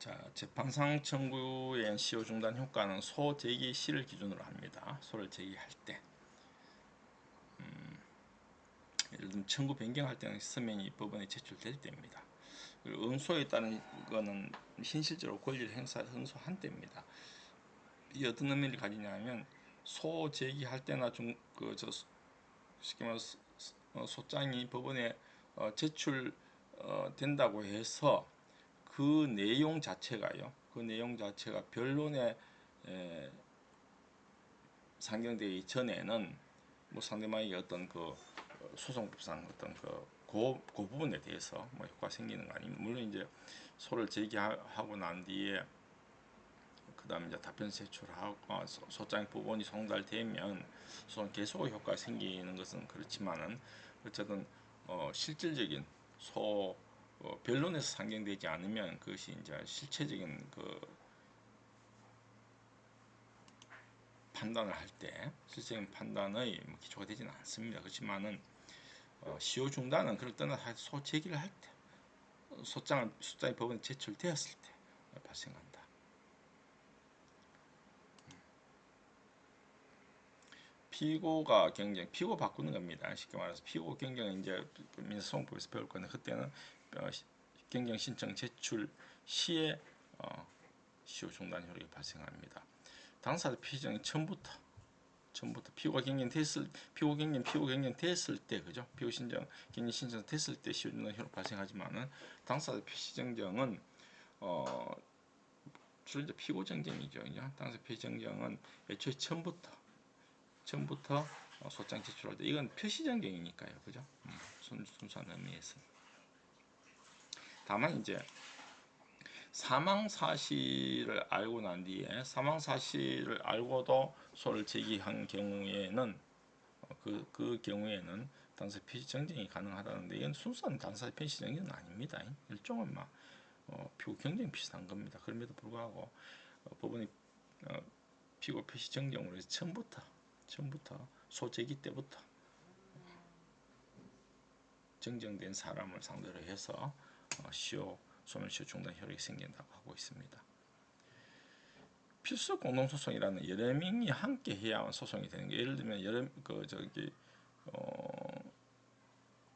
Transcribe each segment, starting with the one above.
자, 재판상 청구의 시효 중단 효과는 소 제기 시를 기준으로 합니다. 소를 제기할 때. 음, 예를 들면 청구 변경할 때는 서면이 법원에 제출될 때입니다. 그리고 응소에 따른 거는 현실적으로 권리를 행사 응소한 때입니다. 이 어떤 의미를 가지냐면 소 제기할 때나 중 그 저 쉽게 말해서 어, 소장이 법원에 어, 제출 어, 된다고 해서 그 내용 자체가요. 그 내용 자체가 변론에 에, 상정되기 전에는 뭐 상대방이 어떤 그 소송법상 어떤 그, 그, 그 부분에 대해서 뭐 효과 생기는 거 아닙니까? 물론 이제 소를 제기하고 난 뒤에 그 다음에 이제 답변 제출하고 어, 소장 부분이 송달되면 소송 계속 효과 생기는 것은 그렇지만은 어쨌든 어, 실질적인 소 어, 변론에서 상정되지 않으면 그것이 이제 실체적인 그 판단을 할 때 실질적인 판단의 뭐 기초가 되지는 않습니다. 그렇지만은 어, 시효 중단은 그걸 떠나 소 제기를 할 때, 소장을 소장이 법원에 제출되었을 때 발생한다. 피고가 경쟁, 피고 바꾸는 겁니다. 쉽게 말해서 피고 경쟁은 이제 민사소송법에서 배울 건데 그때는 어, 경쟁 신청 제출 시에 어, 시효 중단 효력이 발생합니다. 당사자 피정이 처음부터 처음부터 피고가 경련 됐을 피고 경련 피고 경련 됐을 때 그죠? 피고 신청 경련 신청 됐을 때 시효 중단 효력 발생하지만은 당사자 피정정은 어 주로 이제 피고 정정이죠. 당사자 피정정은 애초에 처음부터 처음부터 소장 제출할 때 이건 표시 정정이니까요. 그죠? 음, 순, 순수한 의미에서 다만 이제 사망 사실을 알고 난 뒤에 사망 사실을 알고도 소를 제기한 경우에는 그, 그 경우에는 당사 표시 정정이 가능하다는데 이건 순수한 당사 표시 정정은 아닙니다. 일종은 막 어, 피고 경쟁 비슷한 겁니다. 그럼에도 불구하고 어, 법원이 어, 피고 표시 정정으로 해서 처음부터 처음부터 소제기 때부터 정정된 사람을 상대로 해서 어, 시효 소멸시효 중단 효력이 생긴다고 하고 있습니다. 필수 공동소송이라는 여러 명이 함께 해야만 소송이 되는 게 예를 들면 여러 그 저기 어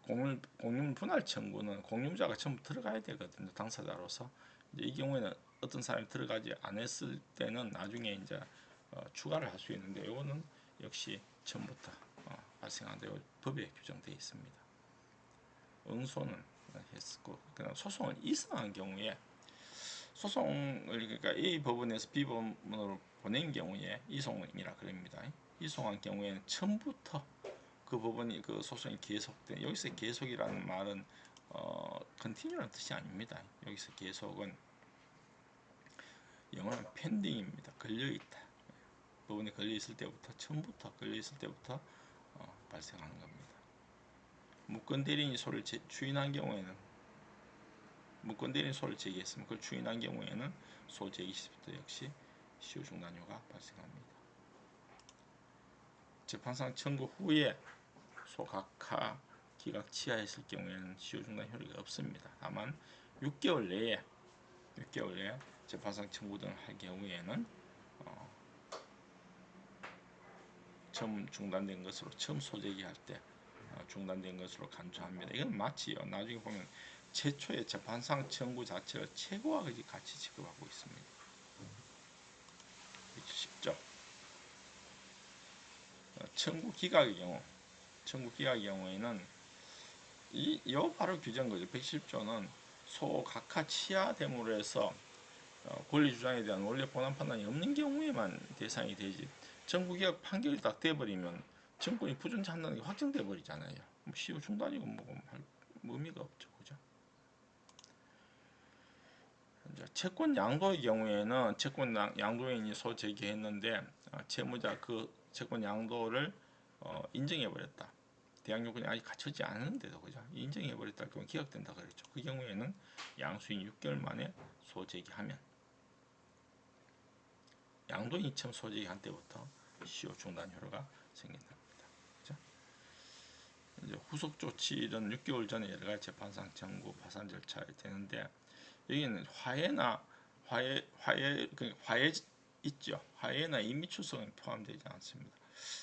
공유 공유 분할 청구는 공유자가 전부 들어가야 되거든요 당사자로서 이제 이 경우에는 어떤 사람이 들어가지 않았을 때는 나중에 이제 어, 추가를 할 수 있는데 이거는 역시 처음부터 어, 발생한다 법에 규정되어 있습니다. 응소는 했고 소송을 이승한 경우에 소송을 그러니까 A 법원에서 B 법원으로 보낸 경우에 이송이라 그럽니다. 이송한 경우에는 처음부터 그 법원이 그 소송이 계속된 여기서 계속이라는 말은 어 컨티뉴라는 뜻이 아닙니다. 여기서 계속은 영어는 펜딩입니다. 걸려 있다. 법원에 걸려 있을 때부터 처음부터 걸려 있을 때부터 어, 발생하는 겁니다. 무권 대리인이 소를 추인한 경우에는 무권 대리인 소를 제기했으면 그걸 추인한 경우에는 소 제기 시부터 역시 시효 중단료가 발생합니다. 재판상 청구 후에 소각하 기각 취하했을 경우에는 시효 중단 효력이 없습니다. 다만 6개월 내에 6개월 내에 재판상 청구 등을 할 경우에는 어, 처음 중단된 것으로 처음 소재기할 때 어, 중단된 것으로 간주합니다. 이건 마치요. 나중에 보면 최초의 재판상 청구 자체를 최고와 같이 취급하고 있습니다. 쉽죠? 어, 청구 기각의 경우, 청구 기각의 경우에는 이, 요 바로 규정 거죠. 110조는 소각하 해서 어, 권리 주장에 대한 원래 본안 판단이 없는 경우에만 대상이 되지 정부기각 판결이 딱 돼버리면 정권이 부정한다는 게 확정돼 버리잖아요. 뭐 시효 중단이고 뭐고 할 의미가 없죠, 그죠? 채권 양도의 경우에는 채권 양도인이 소제기했는데 어, 채무자 그 채권 양도를 어, 인정해 버렸다. 대항 요건이 아직 갖춰지 않았는데도 그죠? 인정해 버렸다. 그러면 기각된다 그랬죠. 그 경우에는 양수인 6개월 만에 소제기하면 양도인이 처음 소재한 때부터 시효 중단 효로가 생긴답니다. 그죠? 이제 후속 조치는 6개월 전에 여러 가지 재판상 청구 파산 절차에 되는데 여기는 화해나 화해 화해 그 화해 있죠. 화해나 이미 출석은 포함되지 않습니다.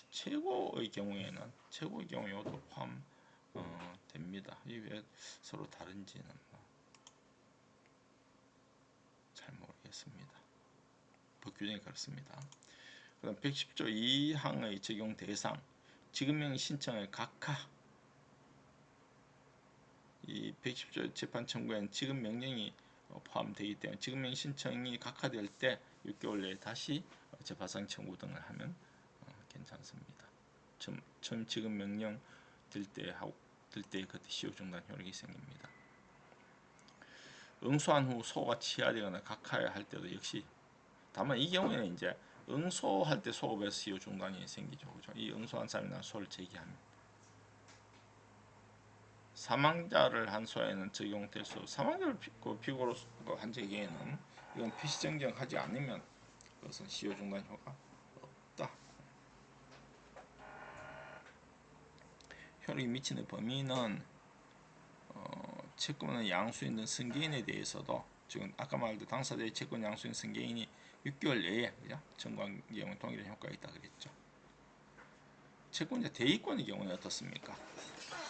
최고의 경우에는 최고의 경우에 이것도 포함 어. 이게 서로 다른지는 뭐 잘 모르겠습니다. 법 규정이 그렇습니다. 그 다음 110조 2항의 적용 대상 지급명 신청의 각하 이 110조 재판 청구에는 지급 명령이 어, 포함되기 때문에 지급명 신청이 각하될 때 6개월 내에 다시 재파상 청구 등을 하면 어, 괜찮습니다. 처음, 처음 지급 명령 들때 하고 그때 시효 중단 효력이 생깁니다. 응소한 후 소가 취하되거나 각하해야 할 때도 역시 다만 이 경우에는 이제 응소할 때 소급에서 시효 중단이 생기죠. 그죠? 이 응소한 사람이 난 소를 제기하면 사망자를 한 소에는 적용될 수 사망자를 피, 그 피고로 그한 제기에는 이건 피시정정하지 않으면 그것은 시효 중단 효과 없다. 효력이 미치는 범위는 어, 채권의 양수인 등 승계인에 대해서도 지금 아까 말했던 당사자의 채권 양수인 승계인이 6개월 내에 그죠? 정관 경우 동일한 효과가 있다 그랬죠. 채권자 대의권의 경우는 어떻습니까?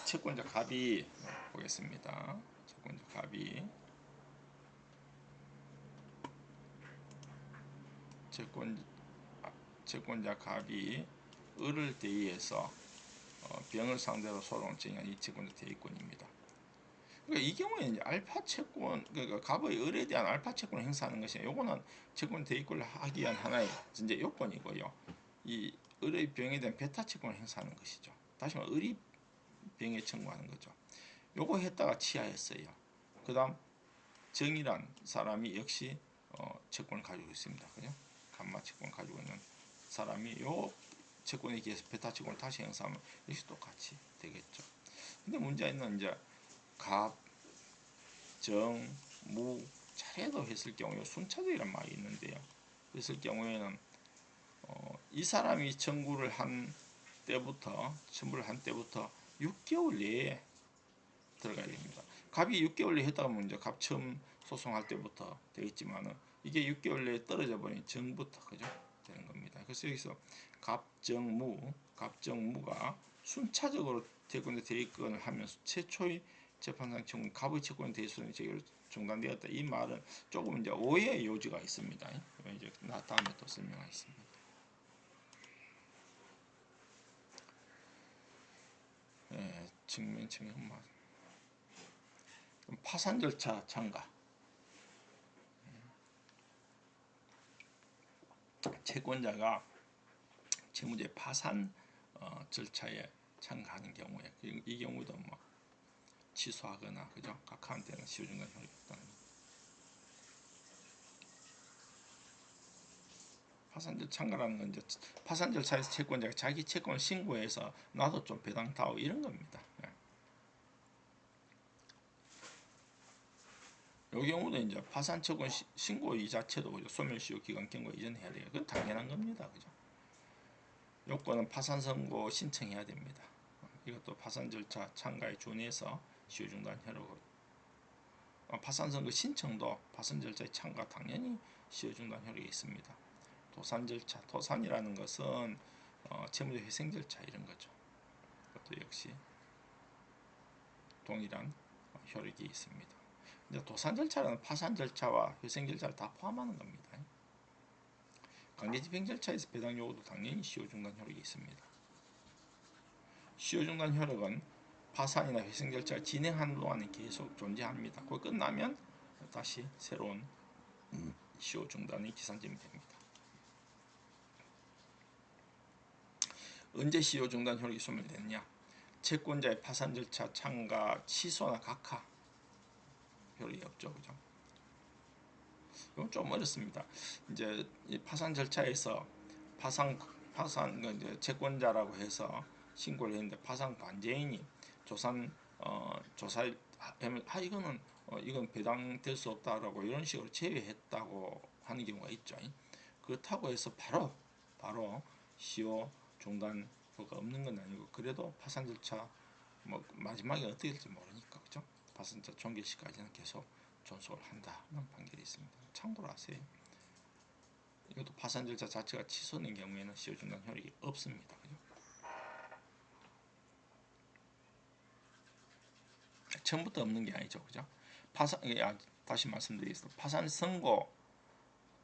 채권자 갑이 보겠습니다. 채권자 갑이 채권 채권자 갑이 을을 대의해서 어, 병을 상대로 소송을 정한 이 채권자 대의권입니다. 그러니까 이 경우에 이제 알파 채권 그러니까 갑의 을에 대한 알파 채권을 행사하는 것이 요거는 채권 대입권을 하기 위한 하나의 이제 요건이고요. 이 을의 병에 대한 베타 채권을 행사하는 것이죠. 다시 말해 을이 병에 청구하는 거죠. 요거 했다가 취하했어요. 그다음 정이란 사람이 역시 어, 채권을 가지고 있습니다. 그죠? 감마 채권을 가지고 있는 사람이 요 채권에 기해서 베타 채권을 다시 행사하면 역시 똑같이 되겠죠. 근데 문제는 이제 갑, 정, 무 차례도 했을 경우에 순차적이란 말이 있는데요. 했을 경우에는 어, 이 사람이 청구를 한 때부터 청구를 한 때부터 6개월 내에 들어가야 됩니다. 갑이 6개월 내에 했다가 먼저 갑 처음 소송할 때부터 되겠지만은 이게 6개월 내에 떨어져 버린 정부터 그죠 되는 겁니다. 그래서 여기서 갑정무 갑정무가 순차적으로 대권의 대입권을 하면서 최초의 재판상 청구 갑의 채권 대수는 제기로 중단되었다. 이 말은 조금 이제 오해의 요지가 있습니다. 이제 나 다음에 또 설명하겠습니다. 예, 증명 증명 말. 파산 절차 참가. 채권자가 채무제 파산 어, 절차에 참가하는 경우에 이 경우도 뭐 취소하거나 그죠? 각하한테는 시효중단 효력이 없다는 파산절 참가라는 건 이제 파산 절차에서 채권자가 자기 채권을 신고해서 나도 좀 배당 타오 이런 겁니다. 예. 요 경우도 이제 파산 채권 신고 이 자체도? 소멸시효 기간 경과 이전 해야 돼요. 그건 당연한 겁니다. 그죠? 요건은 파산 선고 신청해야 됩니다. 이것도 파산 절차 참가에 준해서 시효중단 효력으로 어, 파산 선거 신청도 파산 절차에 참가 당연히 시효중단 효력이 있습니다. 도산 절차, 도산이라는 것은 어, 채무자 회생 절차 이런 거죠. 그것도 역시 동일한 효력이 있습니다. 이제 도산 절차는 파산 절차와 회생 절차를 다 포함하는 겁니다. 강제집행 절차에서 배당 요구도 당연히 시효중단 효력이 있습니다. 시효중단 효력은 파산이나 회생 절차를 진행하는 동안은 계속 존재합니다. 그 끝나면 다시 새로운 시효 중단이 기산점이 됩니다. 언제 시효 중단 효력이 소멸됐냐? 채권자의 파산 절차 참가 취소나 각하 효력이 없죠, 그죠? 이건 좀 어렵습니다. 이제 이 파산 절차에서 파산 파산 그 이제 채권자라고 해서 신고를 했는데 파산 관제인이 조산 어, 조사 아 이거는 어, 이건 배당될 수 없다라고 이런 식으로 제외했다고 하는 경우가 있죠. 그렇다고 해서 바로 바로 시효 중단 효과 없는 건 아니고 그래도 파산 절차 뭐 마지막에 어떻게 될지 모르니까 그죠? 파산 절차 종결 시까지는 계속 존속을 한다는 판결이 있습니다. 참고로 하세요. 이것도 파산 절차 자체가 취소된 경우에는 시효 중단 효력이 없습니다. 그죠? 처음부터 없는 게 아니죠, 그죠? 파산 예, 아, 다시 말씀드리겠습니다. 파산 선고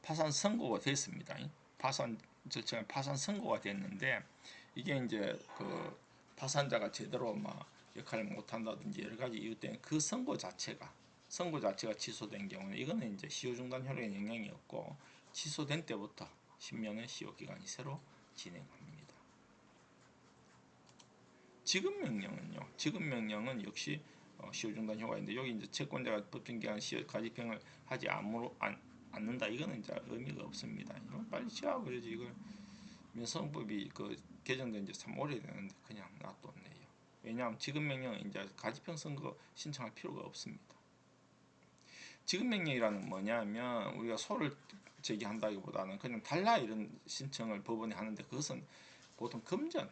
파산 선고가 됐습니다. 파산 절차가 파산 선고가 됐는데 이게 이제 그 파산자가 제대로 막 역할을 못한다든지 여러 가지 이유 때문에 그 선고 자체가 선고 자체가 취소된 경우는 이거는 이제 시효 중단 효력에 영향이 없고 취소된 때부터 10년의 시효 기간이 새로 진행합니다. 지급 명령은요. 지급 명령은 역시 어, 시효 중단 효과가 있는데 여기 이제 채권자가 법정 기간 시효 가집행을 하지 않므로 안, 않는다. 이거는 이제 의미가 없습니다. 이건 빨리 취하고 그러지 이걸 민성법이 그 개정된 지 참 오래되는데 그냥 놔뒀네요. 왜냐하면 지급 명령은 이제 가집행 선거 신청할 필요가 없습니다. 지급 명령이라는 뭐냐면 우리가 소를 제기한다기보다는 그냥 달라 이런 신청을 법원에 하는데 그것은 보통 금전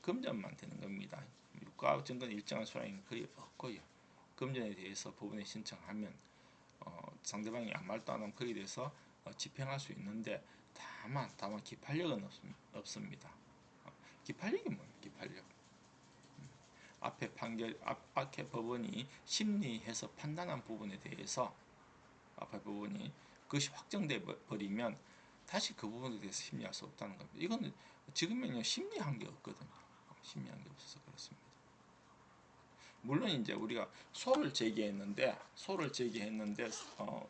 금전만 되는 겁니다. 유가 증권 일정한 소량이 거의 없고요. 금전에 대해서 법원에 신청하면 어, 상대방이 아무 말도 안 하면 거기에 대해서 어, 집행할 수 있는데 다만 다만 기판력은 없, 습니다 어, 기판력이 뭐예요? 기판력. 음, 앞에 판결 앞, 앞에 법원이 심리해서 판단한 부분에 대해서 앞에 부분이 그것이 확정돼 버리면 다시 그 부분에 대해서 심리할 수 없다는 겁니다. 이거는 지금은요 심리한 게 없거든요. 심리한 게 없어서 그렇습니다. 물론 이제 우리가 소를 제기했는데 소를 제기했는데 어,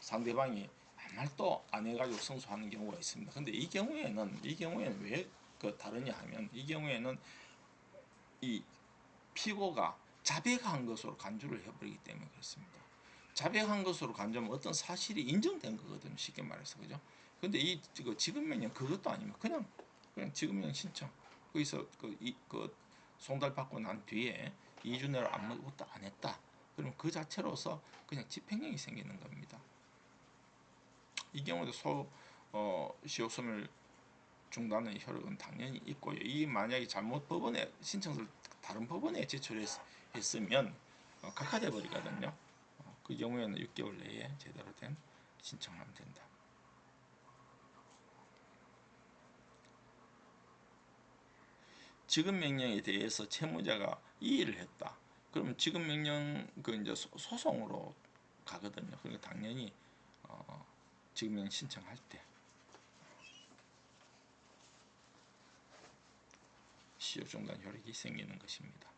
상대방이 아무 말도 안 해가지고 승소하는 경우가 있습니다. 근데 이 경우에는 이 경우에는 왜 그 다르냐 하면 이 경우에는 이 피고가 자백한 것으로 간주를 해버리기 때문에 그렇습니다. 자백한 것으로 간주하면 어떤 사실이 인정된 거거든요. 쉽게 말해서 그죠? 근데 이 지급명령 그것도 아니면 그냥 그냥 지급명령 신청 거기서 그, 이, 그 송달 받고 난 뒤에 2주 내로 아무것도 안 했다. 그럼 그 자체로서 그냥 집행령이 생기는 겁니다. 이 경우도 소 어, 시효소멸 중단의 효력은 당연히 있고요. 이 만약에 잘못 법원에 신청서를 다른 법원에 제출했으면 어, 각하돼 버리거든요. 어, 그 경우에는 6개월 내에 제대로 된 신청하면 된다. 지급 명령에 대해서 채무자가 이의를 했다. 그러면 지급 명령 그 이제 소송으로 가거든요. 그러니까 당연히 어, 지급 명령 신청할 때 시효 중단 효력이 생기는 것입니다.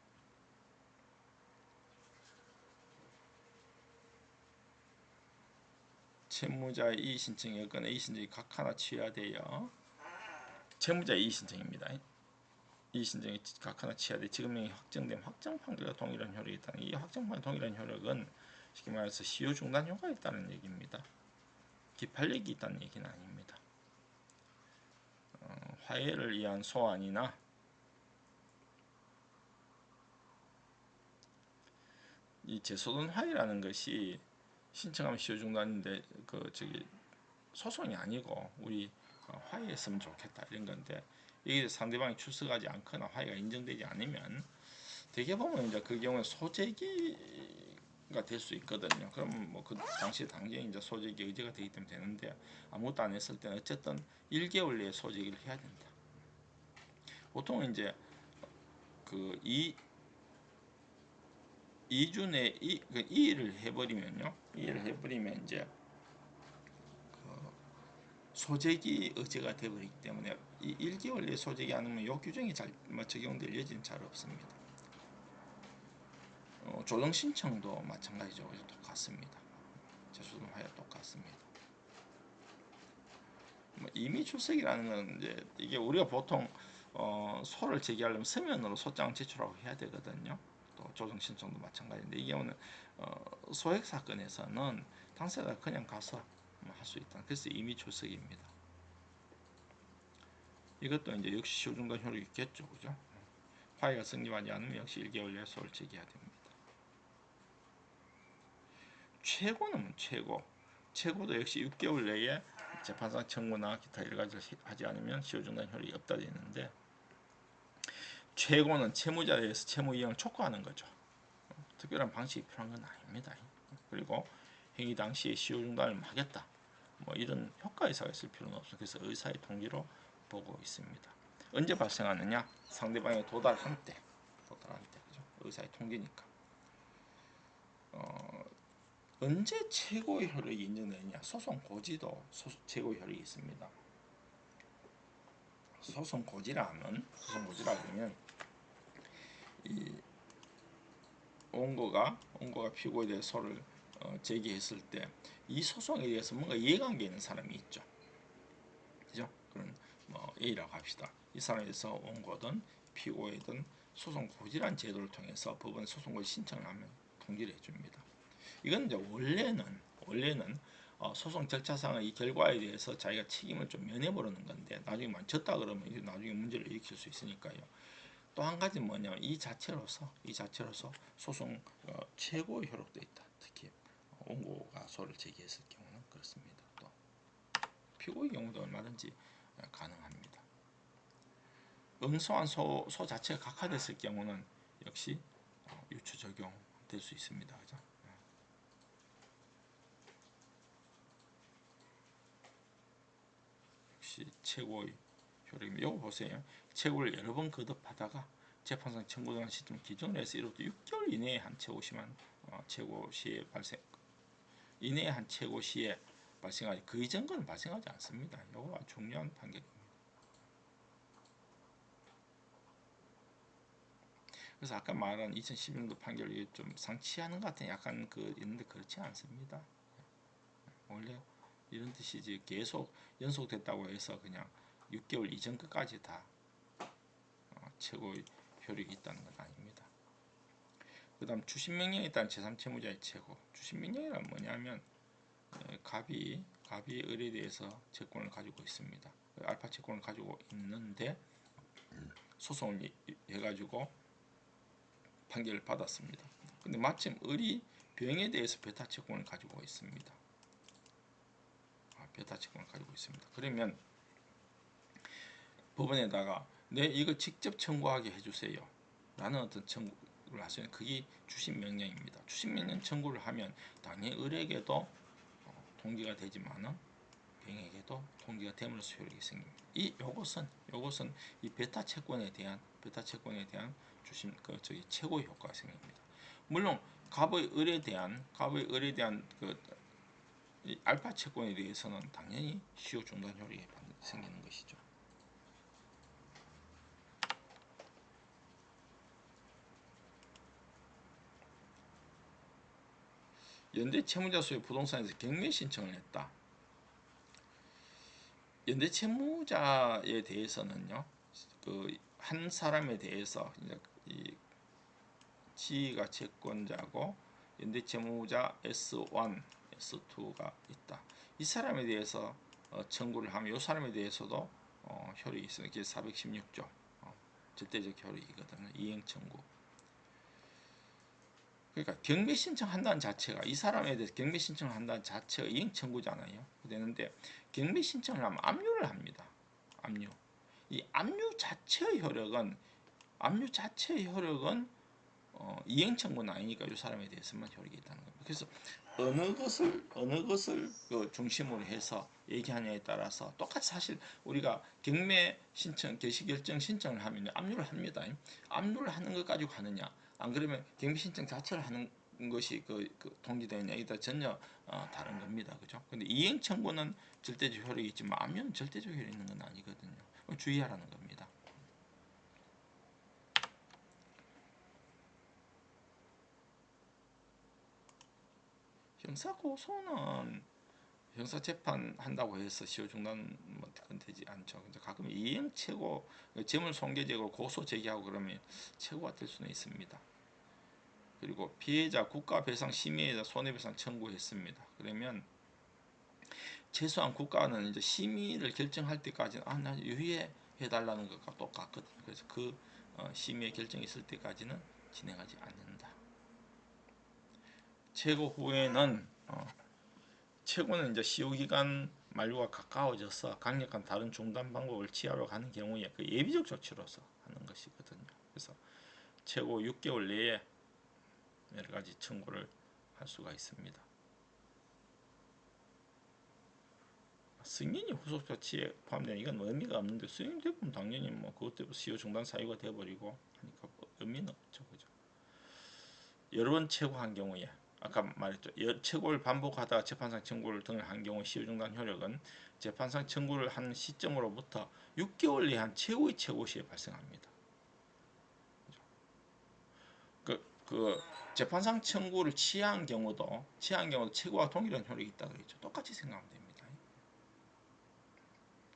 채무자의 이의 신청이었거나 이의 신청이 각 하나 취하되어 채무자의 이의 신청입니다. 이 신청이 각 하나 취하되 지금명이 확정된 확정 판결과 동일한 효력이 있다는 이 확정 판결 동일한 효력은 쉽게 말해서 시효 중단 효과가 있다는 얘기입니다. 기판력이 있다는 얘기는 아닙니다. 어, 화해를 위한 소환이나 이 재소돈 화해라는 것이 신청하면 시효 중단인데 그 저기 소송이 아니고 우리 화해했으면 좋겠다 이런 건데 이게 상대방이 출석하지 않거나 화해가 인정되지 않으면 대개 보면 이제 그 경우에 소재기가 될 수 있거든요. 그러면 뭐그 당시 당시에 이제 소재기 의제가 되기 때문에 되는데 아무것도 안 했을 때는 어쨌든 1개월 내에 소재기를 해야 된다. 보통 이제 그이 2주 내에 이, 그 일을 해버리면요. 일을 해버리면 이제 소재기 의제가 되어버리기 때문에 이 1개월 내 소재기 않으면 요 규정이 잘뭐 적용될 여지는 잘 없습니다. 어, 조정 신청도 마찬가지죠. 똑같습니다. 제수도 하여 똑같습니다. 뭐 이미 출석이라는 건 이제 이게 우리가 보통 어, 소를 제기하려면 서면으로 소장을 제출하고 해야 되거든요. 또 조정 신청도 마찬가지인데 이 경우는 어, 소액 사건에서는 당사자가 그냥 가서 할 수 있다. 그래서 이미 출석입니다. 이것도 이제 역시 쇼중간 효력이 있겠죠. 그죠? 화해가 성립하지 않으면 역시 1개월 내에 소를 제기해야 됩니다. 최고는 최고. 최고도 역시 6개월 내에 재판상 청구나 기타 여러 가지를 하지 않으면 시효중단 효력이 없다 되는데 최고는 채무자에 대해서 채무 이행을 촉구하는 거죠. 특별한 방식이 필요한 건 아닙니다. 그리고 행위 당시에 시효 중단을 하겠다. 뭐 이런 효과 의사가 있을 필요는 없어. 그래서 의사의 통지로 보고 있습니다. 언제 발생하느냐? 상대방의 도달한 때, 도달한 때, 그죠? 의사의 통지니까. 어, 언제 최고의 효력이 인정되느냐? 소송 고지도 소, 최고의 효력이 있습니다. 소송 고지라면 소송 고지라면 이 원고가 원고가 피고에 대해 소를 어, 제기했을 때 이 소송에 대해서 뭔가 이해관계 있는 사람이 있죠. 그죠? 그럼 뭐 A라고 합시다. 이 사람에 대해서 원고든 피고이든 소송 고지란 제도를 통해서 법원에 소송 고지 신청을 하면 통지를 해줍니다. 이건 이제 원래는 원래는 어, 소송 절차상의 이 결과에 대해서 자기가 책임을 좀 면해버리는 건데 나중에 만졌다 그러면 이게 나중에 문제를 일으킬 수 있으니까요. 또 한 가지 뭐냐면 이 자체로서 이 자체로서 소송 어, 최고의 효력도 있다. 특히 원고가 소를 제기했을 경우는 그렇습니다. 또 피고의 경우도 얼마든지 어, 가능합니다. 응소한 소, 소 자체가 각하됐을 경우는 역시 어, 유추 적용될 수 있습니다. 그죠? 역시 최고의 효력입니다. 이거 보세요. 최고를 여러 번 거듭하다가 재판상 청구된 시점 기준으로 해서 이로부터 6개월 이내에 한 최고 시만 어, 최고 시에 발생 이내에 한 최고 시에 발생하지 그 이전 거는 발생하지 않습니다. 이거 중요한 판결입니다. 그래서 아까 말한 2011년도 판결이 좀 상치하는 것 같은 약간 그 있는데 그렇지 않습니다. 원래 이런 뜻이지 계속 연속됐다고 해서 그냥 6개월 이전 끝까지 다 어, 최고의 효력이 있다는 건 아닙니다. 그 다음 주신명령에 따른 제3채무자의 최고 주신명령이란 뭐냐면 에, 갑이 갑이 을에 대해서 채권을 가지고 있습니다. 알파 채권을 가지고 있는데 소송을 해가지고 판결을 받았습니다. 근데 마침 을이 병에 대해서 베타 채권을 가지고 있습니다. 아, 베타 채권을 가지고 있습니다. 그러면 법원에다가 내 이거 직접 청구하게 해주세요. 라는 어떤 청구 를 하시면 그게 주신 명령입니다. 주신 명령 청구를 하면 당연히 을에게도 어, 통지가 되지만은 병에게도 통지가 됨으로써 효력이 생깁니다. 이 요것은 요것은 이 베타 채권에 대한 베타 채권에 대한 주심 그 저기 최고의 효과가 생깁니다. 물론 갑의 을에 대한 갑의 을에 대한 그 알파 채권에 대해서는 당연히 시효 중단 효력이 생기는 것이죠. 연대 채무자 수의 부동산에서 경매 신청을 했다. 연대 채무자에 대해서는요, 그 한 사람에 대해서 이 지가 채권자고 연대 채무자 S1, S2가 있다. 이 사람에 대해서 어, 청구를 하면 이 사람에 대해서도 어, 효력이. 이게 416조 어, 절대적 효력이거든요. 이행 청구. 그러니까 경매 신청한다는 자체가 이 사람에 대해서 경매 신청을 한다는 자체가 이행 청구잖아요. 되는데 경매 신청을 하면 압류를 합니다. 압류. 이 압류 자체의 효력은 압류 자체의 효력은 어, 이행 청구는 아니니까 이 사람에 대해서만 효력이 있다는 겁니다. 그래서 어느 것을 어느 것을 그 중심으로 해서 얘기하냐에 따라서 똑같이 사실 우리가 경매 신청 개시 결정 신청을 하면 압류를 합니다. 압류를 하는 것 가지고 하느냐 안 그러면 경비 신청 자체를 하는 것이 그, 그 통지되느냐 이다 전혀 어, 다른 겁니다. 그죠? 근데 이행 청구는 절대적 효력이 있지만 압류는 절대적 효력이 있는 건 아니거든요. 주의하라는 겁니다. 형사 고소는 형사 재판 한다고 해서 시효 중단 뭐 되지 않죠. 근데 가끔 이행 최고 재물 손괴죄고 고소 제기하고 그러면 최고가 될 수는 있습니다. 그리고 피해자 국가배상 심의에다 손해배상 청구했습니다. 그러면 최소한 국가는 이제 심의를 결정할 때까지는 아, 나 유예 해달라는 것과 똑같거든요. 그래서 그 어, 심의 결정이 있을 때까지는 진행하지 않는다. 최고 후에는 어, 최고는 이제 시효 기간 만료가 가까워져서 강력한 다른 중단 방법을 취하러 가는 경우에 그 예비적 조치로서 하는 것이거든요. 그래서 최고 6개월 내에 여러가지 청구를 할 수가 있습니다. 승인이 후속 조치에 포함되는 이건 뭐 의미가 없는데 승인 대부분 당연히 뭐 그것 때문에 중단 사유가 되어버리고 하니까 뭐 의미는 없죠. 그죠. 여러 번 최고한 경우에 아까 말했죠. 최고를 반복하다 재판상 청구를 등을 한 경우 시효 중단 효력은 재판상 청구를 한 시점으로부터 6개월 이한 최고의 최고시에 발생합니다. 그, 그 재판상 청구를 취한 경우도 취한 경우도 최고와 동일한 효력이 있다 그랬죠. 똑같이 생각하면 됩니다.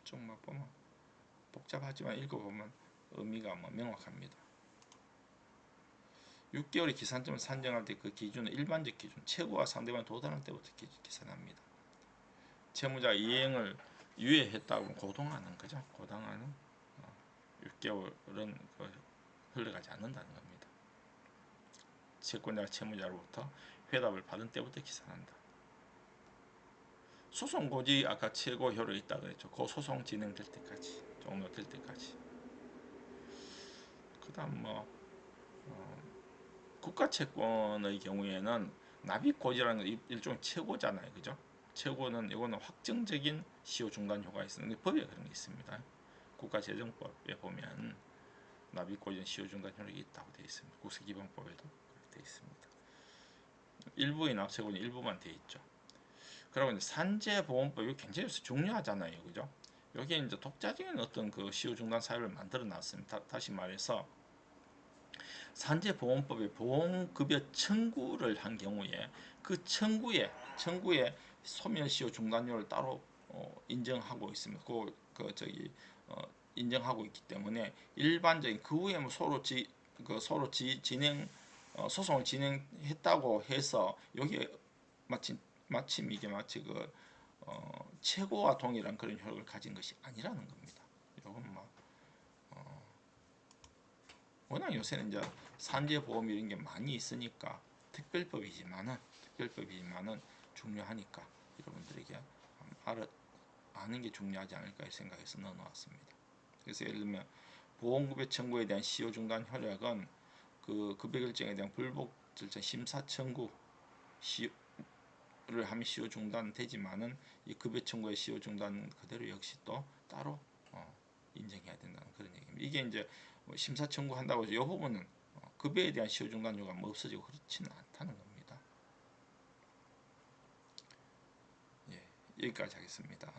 좀만 보면 복잡하지만 읽어보면 의미가 뭐 명확합니다. 6개월의 기산점을 산정할 때 그 기준은 일반적 기준, 최고와 상대방이 도달할 때부터 기- 계산합니다. 채무자 이행을 유예했다고 고동하는 거죠. 고동하는 6개월은 그 흘러가지 않는다는 겁니다. 채권자가 채무자로부터 회답을 받은 때부터 계산한다. 소송 고지 아까 최고 효력이 있다 그랬죠. 그 소송 진행될 때까지 종료될 때까지. 그다음 뭐 어, 국가 채권의 경우에는 납입 고지라는 건 일- 일종의 최고잖아요, 그죠? 최고는 이거는 확정적인 시효 중단 효과가 있는 게 법에 그런 게 있습니다. 국가재정법에 보면 납입 고지는 시효 중단 효력이 있다고 되어 있습니다. 국세기본법에도 되어 있습니다. 일부의 납세고는 일부만 되어 있죠. 그리고 이제 산재보험법이 굉장히 중요하잖아요, 그죠? 여기에 이제 독자적인 어떤 그 시효 중단 사유를 만들어 놨습니다. 다, 시 말해서 산재보험법에 보험급여 청구를 한 경우에 그 청구에 청구에 소멸시효 중단료를 따로 어, 인정하고 있습니다. 그, 그 저기 어, 인정하고 있기 때문에 일반적인 그 후에 뭐 서로 지, 그 서로 지, 진행 어, 소송을 진행했다고 해서 여기에 마침 마침 이게 마치 그 어, 최고와 동일한 그런 효력을 가진 것이 아니라는 겁니다. 이건 뭐 어, 워낙 요새는 이제 산재 보험 이런 게 많이 있으니까 특별법이지만은 특별법이지만은 중요하니까 여러분들에게 알아, 아는 게 중요하지 않을까 생각해서 넣어놓았습니다. 그래서 예를 들면 보험급여 청구에 대한 시효 중단 효력은 그 급여 결정에 대한 불복 절차 심사 청구 시효를 하면 시효 중단 되지만은 이 급여 청구의 시효 중단 그대로 역시 또 따로 어, 인정해야 된다는 그런 얘기입니다. 이게 이제 뭐 심사 청구한다고 해서 이 부분은 어, 급여에 대한 시효 중단료가 뭐 없어지고 그렇지는 않다는 겁니다. 예, 여기까지 하겠습니다.